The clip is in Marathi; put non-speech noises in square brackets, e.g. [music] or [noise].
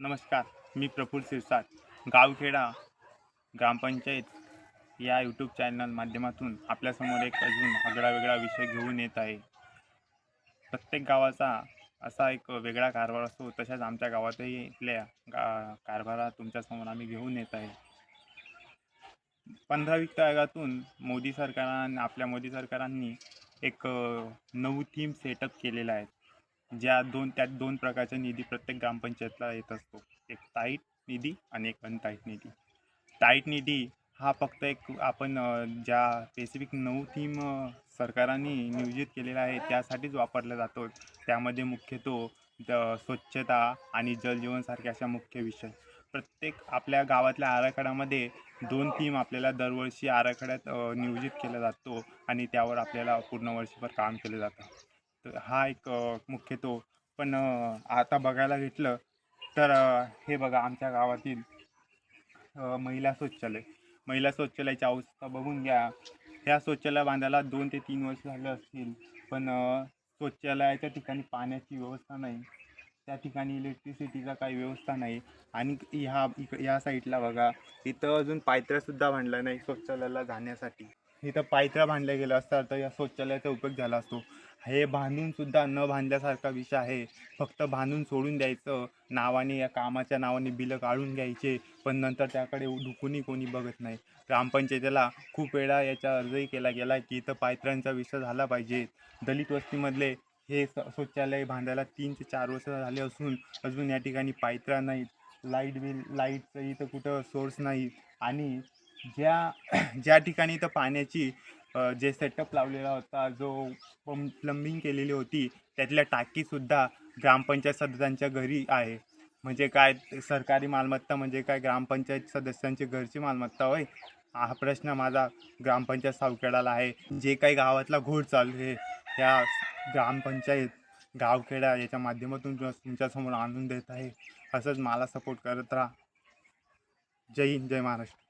नमस्कार मी प्रफुल्ल शिरसाट गावखेडा ग्रामपंचायत या यूट्यूब चॅनल माध्यमातून आपल्यासमोर एक अजून आगळा वेगळा विषय घेऊन येत आहे. प्रत्येक गावाचा असा एक वेगळा कारभार असतो. तशाच आमच्या गावातही इथल्या गा कारभारात तुमच्यासमोर आम्ही घेऊन येत आहे. पंधरावी वित्त आयोगातून मोदी सरकारान आपल्या मोदी सरकारांनी एक नऊ थीम सेटअप केलेला आहे. ज्या दोन त्यात दोन प्रकारचा निधी प्रत्येक ग्रामपंचायतला येत असतो. एक टाईट निधी आणि एक अनटाईट निधी. टाईट निधी हा फक्त एक आपण ज्या स्पेसिफिक नऊ थीम सरकारांनी नियोजित केलेला आहे त्यासाठीच वापरला जातो. त्यामध्ये मुख्यतो स्वच्छता आणि जलजीवनसारखे अशा मुख्य विषय. प्रत्येक आपल्या गावातल्या आराखड्यामध्ये दोन थीम आपल्याला दरवर्षी आराखड्यात नियोजित केला जातो आणि त्यावर आपल्याला पूर्ण वर्षभर काम केलं जातं. तर हा एक मुख्य मुख्यतो पण आता बघायला घेतलं तर हे बघा आमच्या गावातील महिला शौचालय. महिला शौचालयाची अवस्था बघून घ्या. ह्या शौचालय बांधायला दोन ते तीन वर्ष झाले असतील. पण शौचालयाच्या ठिकाणी पाण्याची व्यवस्था नाही. त्या ठिकाणी इलेक्ट्रिसिटीचा काही व्यवस्था नाही. आणि ह्या इक ह्या साईडला बघा इथं अजून पायथ्यासुद्धा बांधला नाही शौचालयाला जाण्यासाठी. इथं पायथ्या बांधल्या गेल्या असतात. तर या शौचालयाचा उपयोग झाला असतो. हे बांधूनसुद्धा न बांधल्यासारखा विषय आहे. फक्त बांधून सोडून द्यायचं. नावाने या कामाच्या नावाने बिलं काढून घ्यायचे. पण नंतर त्याकडे ढुकूनही कोणी बघत नाही. ग्रामपंचायतीला खूप वेळा याचा अर्जही केला गेला की इथं पायथ्यांचा विषय झाला पाहिजे. दलित वस्तीमधले हे शौचालय बांधायला तीन ते चार वर्ष झाले असून अजून या ठिकाणी पायथ्या नाहीत. लाइट बिल लाईटचं इथं कुठं सोर्स नाही. आणि ज्या [clears throat] ज्या ठिकाणी तर पाण्याची जे सेटअप लावलेला होता जो पं प्लंबिंग केलेली होती त्यातल्या टाकीसुद्धा ग्रामपंचायत सदस्यांच्या घरी आहे. म्हणजे काय सरकारी मालमत्ता म्हणजे काय ग्रामपंचायत सदस्यांची घरची मालमत्ता होय? हा प्रश्न माझा ग्रामपंचायत सावखेडाला आहे. जे काही गावातला घोड चालू आहे ह्या ग्रामपंचायत गावखेडा याच्या माध्यमातून तुमच्यासमोर आणून देत आहे असंच मला सपोर्ट करत राहा. जय हिंद जय महाराष्ट्र.